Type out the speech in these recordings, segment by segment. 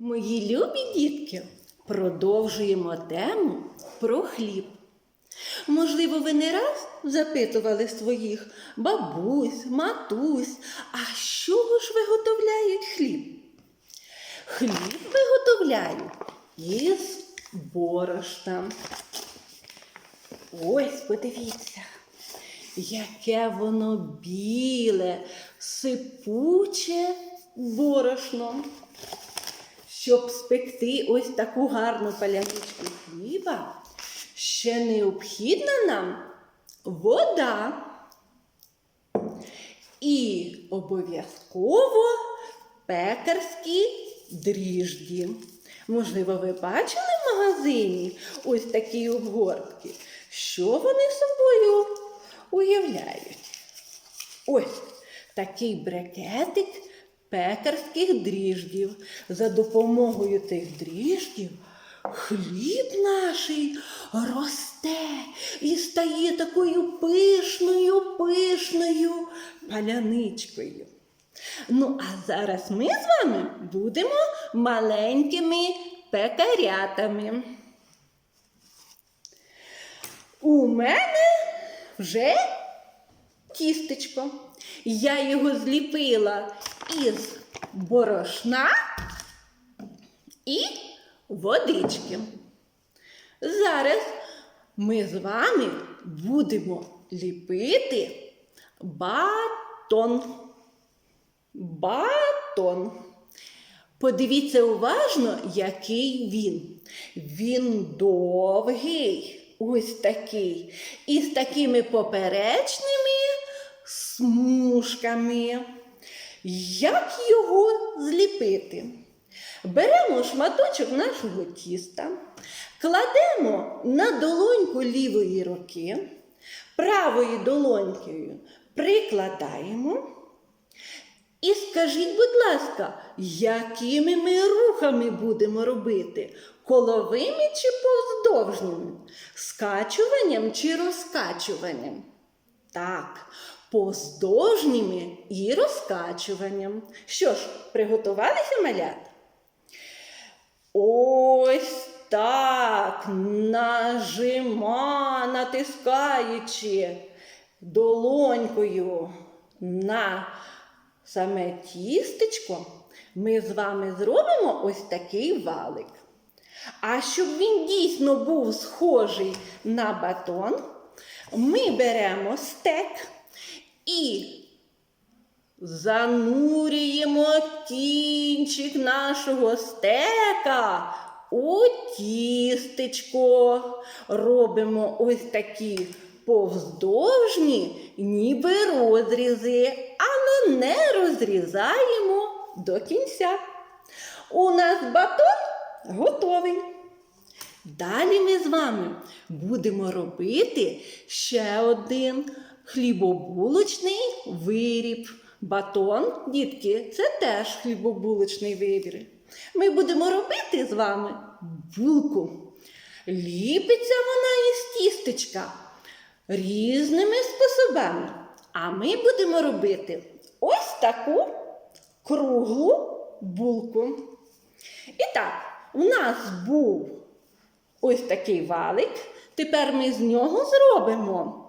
Мої любі дітки, продовжуємо тему про хліб. Можливо, ви не раз запитували своїх бабусь, матусь, а чого ж виготовляють хліб? Хліб виготовляють із борошна. Ось, подивіться, яке воно біле, сипуче борошно. Щоб спекти ось таку гарну паляничку хліба, ще необхідна нам вода. І обов'язково пекарські дріжджі. Можливо, ви бачили в магазині ось такі обгортки. Що вони собою уявляють? Ось такий брекетик пекарських дріждів. За допомогою цих дріждів хліб наш росте і стає такою пишною, пишною паляничкою. Ну, а зараз ми з вами будемо маленькими пекарятами. У мене вже тістечко. Я його зліпила із борошна і водички. Зараз ми з вами будемо ліпити батон. Батон. Подивіться уважно, який він. Він довгий, ось такий, і з такими поперечними смужками. Як його зліпити? Беремо шматочок нашого тіста, кладемо на долоньку лівої руки, правою долонькою прикладаємо. І скажіть, будь ласка, якими ми рухами будемо робити? Коловими чи повздовжними? Скачуванням чи розкачуванням? Так, повздовжніми і розкачуванням. Що ж, приготувалися малята? Ось так, нажима, натискаючи долонькою на саме тістечко, ми з вами зробимо ось такий валик. А щоб він дійсно був схожий на батон, ми беремо стек і занурюємо кінчик нашого стека у тістечко. Робимо ось такі повздовжні, ніби розрізи, але не розрізаємо до кінця. У нас батон готовий. Далі ми з вами будемо робити ще один хлібобулочний виріб. Батон, дітки, це теж хлібобулочний вибір. Ми будемо робити з вами булку. Ліпиться вона із тістечка різними способами. А ми будемо робити ось таку круглу булку. І так, у нас був ось такий валик. Тепер ми з нього зробимо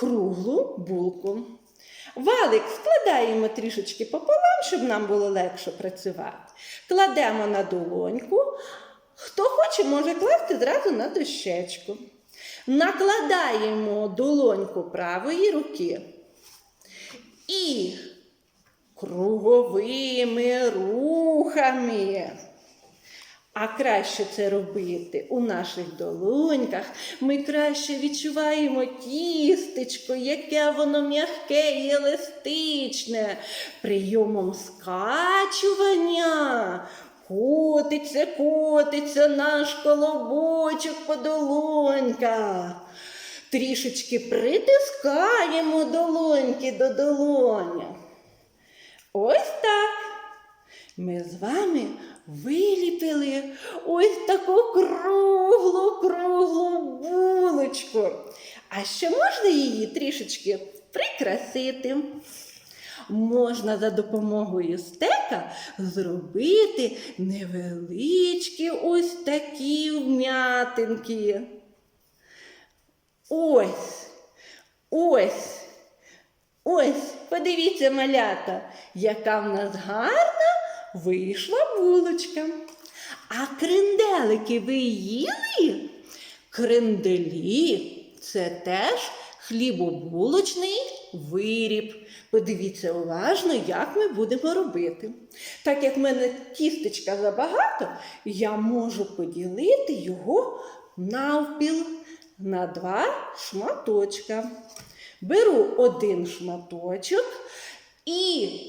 круглу булку. Валик складаємо трішечки пополам, щоб нам було легше працювати. Кладемо на долоньку. Хто хоче, може класти зразу на дощечку. Накладаємо долоньку правої руки і круговими рухами. А краще це робити у наших долоньках. Ми краще відчуваємо тістечко, яке воно м'яке і еластичне. Прийомом скачування. Котиться, котиться наш колобочок по долоньках. Трішечки притискаємо долоньки до долоня. Ось так. Ми з вами виліпили ось таку круглу, круглу булочку. А ще можна її трішечки прикрасити. можна за допомогою стека зробити невеличкі ось такі вм'ятинки. Ось, ось, ось, подивіться, малята, яка в нас гарна вийшла булочка. А кренделики ви їли? Кренделі це теж хлібобулочний виріб. Подивіться уважно, як ми будемо робити. Так як в мене тістечка забагато, я можу поділити його навпіл на два шматочка. Беру один шматочок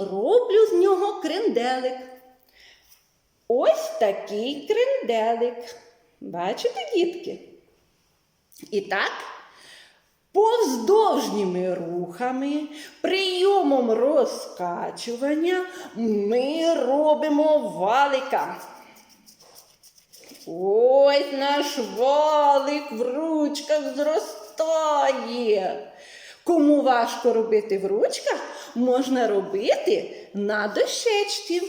роблю з нього кренделик. Ось такий кренделик. Бачите, дітки? І так, повздовжніми рухами, прийомом розкачування ми робимо валика. Ось наш валик в ручках зростає. Кому важко робити в ручках, можна робити на дощечці.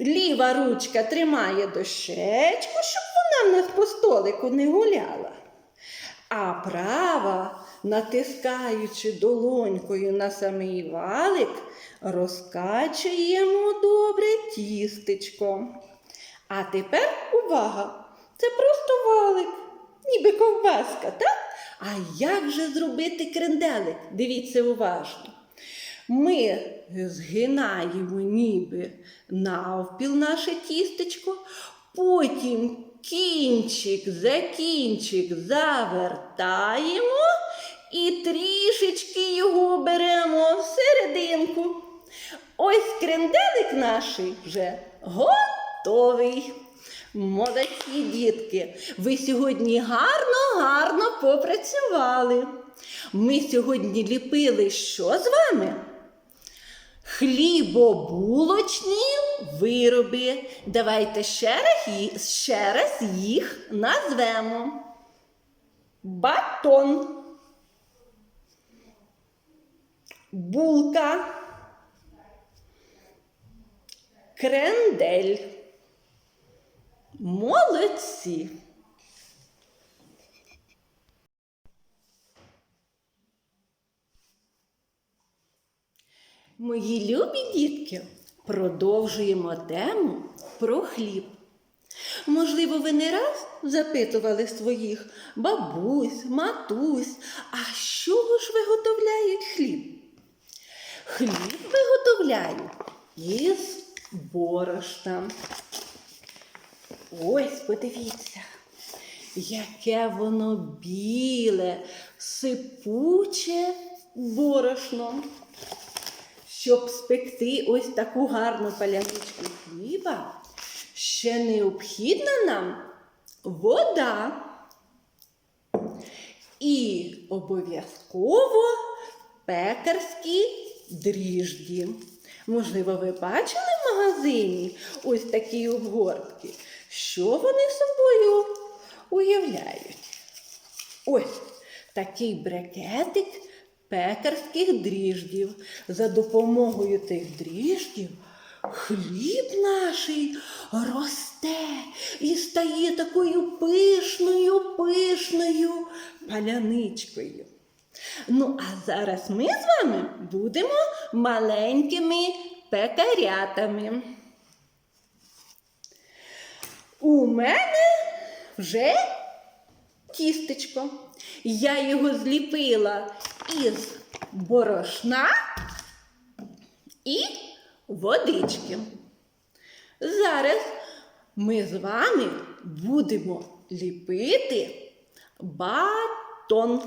Ліва ручка тримає дощечку, щоб вона в нас по столику не гуляла. А права, натискаючи долонькою на самий валик, розкачуємо добре тістечко. А тепер увага! Це просто валик, ніби ковбаска, так? А як же зробити кренделик? Дивіться уважно. Ми згинаємо ніби навпіл наше тістечко, потім кінчик за кінчик завертаємо і трішечки його беремо всерединку. Ось кренделик наш вже готовий. Молодці дітки, ви сьогодні гарно, гарно попрацювали. Ми сьогодні ліпили що з вами? Хлібобулочні вироби. Давайте ще раз, ще раз їх назвемо. Батон. Булка. Крендель. Молодці. Мої любі дітки, продовжуємо тему про хліб. Можливо, ви не раз запитували своїх бабусь, матусь, а чого ж виготовляють хліб? Хліб виготовляють із борошна. Ось, подивіться, яке воно біле, сипуче борошно. Щоб спекти ось таку гарну паляничку хліба, ще необхідна нам вода. І обов'язково пекарські дріжджі. Можливо, ви бачили в магазині ось такі обгортки. Що вони собою уявляють? Ось такий брекетик пекарських дріждів. За допомогою тих дріждів хліб наший росте і стає такою пишною, пишною паляничкою. Ну, а зараз ми з вами будемо маленькими пекарятами. У мене вже тістечко. Я його зліпила із борошна і водички. Зараз ми з вами будемо ліпити батон.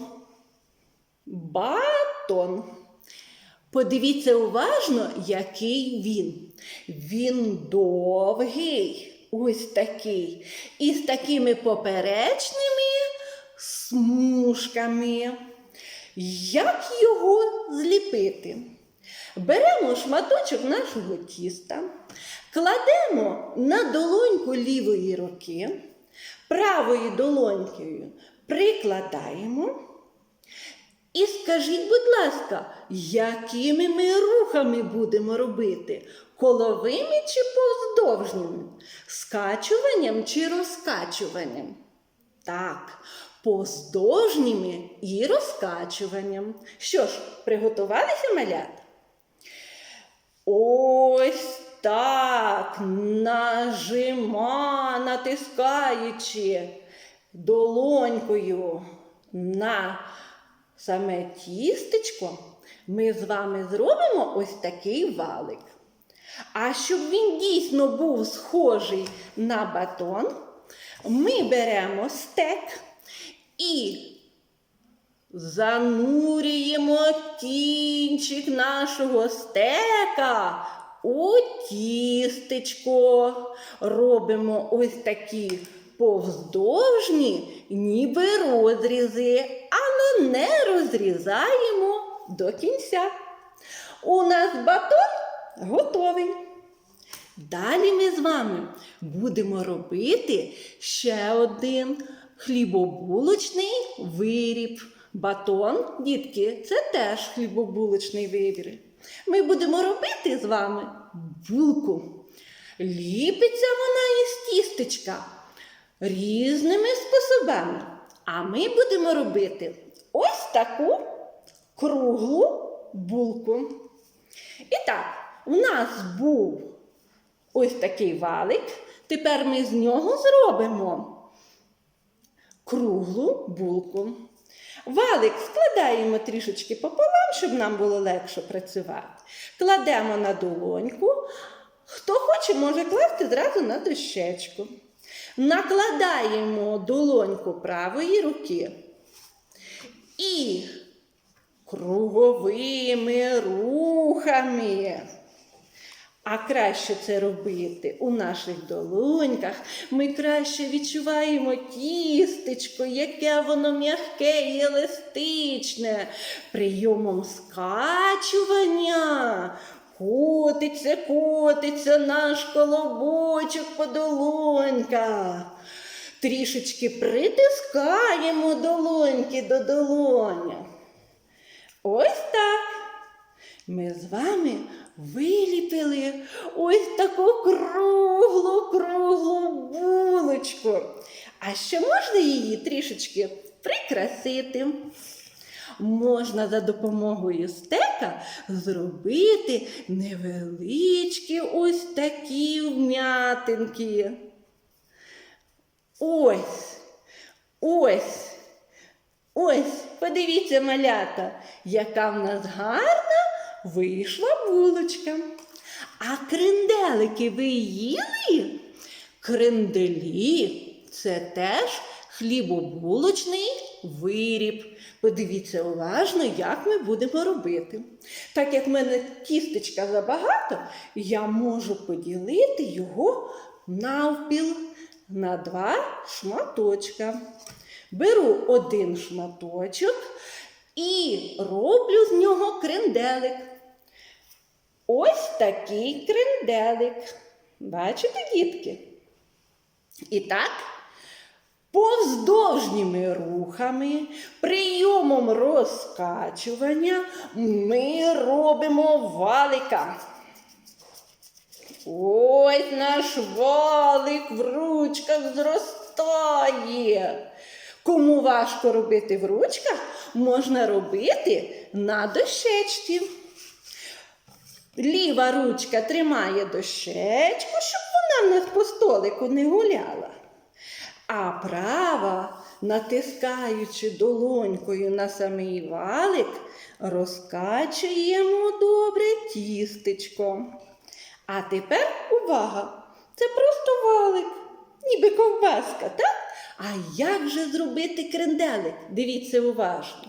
Батон. Подивіться уважно, який він. Він довгий, ось такий, із такими поперечними смужками. Як його зліпити? Беремо шматочок нашого тіста, кладемо на долоньку лівої руки, правою долонькою прикладаємо І скажіть, будь ласка, якими ми рухами будемо робити? Коловими чи повздовжніми? Скачуванням чи розкачуванням? Так, повздовжніми і розкачуванням. Що ж, приготувалися малята? Ось так, нажима, натискаючи долонькою на саме тістечко, ми з вами зробимо ось такий валик. А щоб він дійсно був схожий на батон, ми беремо стек і занурюємо кінчик нашого стека у тістечко. Робимо ось такі повздовжні, ніби розрізи, але не розрізаємо до кінця. У нас батон готовий. Далі ми з вами будемо робити ще один хлібобулочний виріб. Батон, дітки, це теж хлібобулочний вибір. Ми будемо робити з вами булку. Ліпиться вона із тістечка різними способами. А ми будемо робити ось таку круглу булку. І так, у нас був ось такий валик. Тепер ми з нього зробимо круглу булку. Валик складаємо трішечки пополам, щоб нам було легше працювати. Кладемо на долоньку. Хто хоче, може класти зразу на дощечку. Накладаємо долоньку правої руки і круговими рухами. А краще це робити у наших долоньках. Ми краще відчуваємо тістечко, яке воно м'яке і еластичне. Прийомом скачування. Котиться, котиться наш колобочок по долоньках. Трішечки притискаємо долоньки до долоня. Ось так. Ми з вами виліпили ось таку круглу, круглу булочку. А ще можна її трішечки прикрасити. Можна за допомогою стека зробити невеличкі ось такі вм'ятинки. Ось, ось, ось, подивіться, малята, яка в нас гарна вийшла булочка. А кренделики ви їли? Кренделі це теж хлібобулочний виріб. Подивіться уважно, як ми будемо робити. Так як в мене тістечка забагато, я можу поділити його навпіл на два шматочка. Беру один шматочок і роблю з нього кренделик. Ось такий кренделик. Бачите, дітки? І так, повздовжніми рухами, прийомом розкачування ми робимо валика. Ось наш валик в ручках зростає. Кому важко робити в ручках, можна робити на дощечці. Ліва ручка тримає дощечку, щоб вона по столику не гуляла. А права, натискаючи долонькою на самий валик, розкачуємо добре тістечко. А тепер увага! Це просто валик, ніби ковбаска, так? А як же зробити кренделик? Дивіться уважно.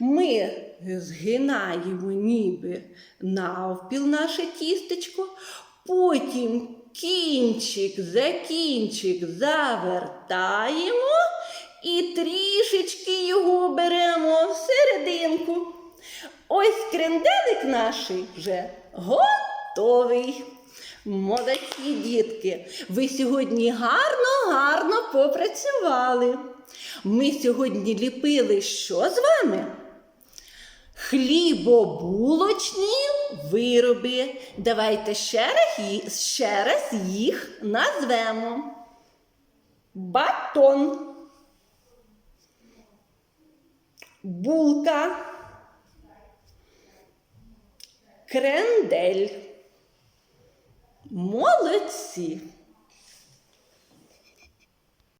Ми згинаємо ніби навпіл наше тістечко, потім кінчик за кінчик завертаємо і трішечки його беремо всерединку. Ось кренделик наш вже готовий. Молодці дітки, ви сьогодні гарно-гарно попрацювали. Ми сьогодні ліпили що з вами? Хлібобулочні вироби. Давайте ще раз, ще раз їх назвемо. Батон. Булка. Крендель. Молодці.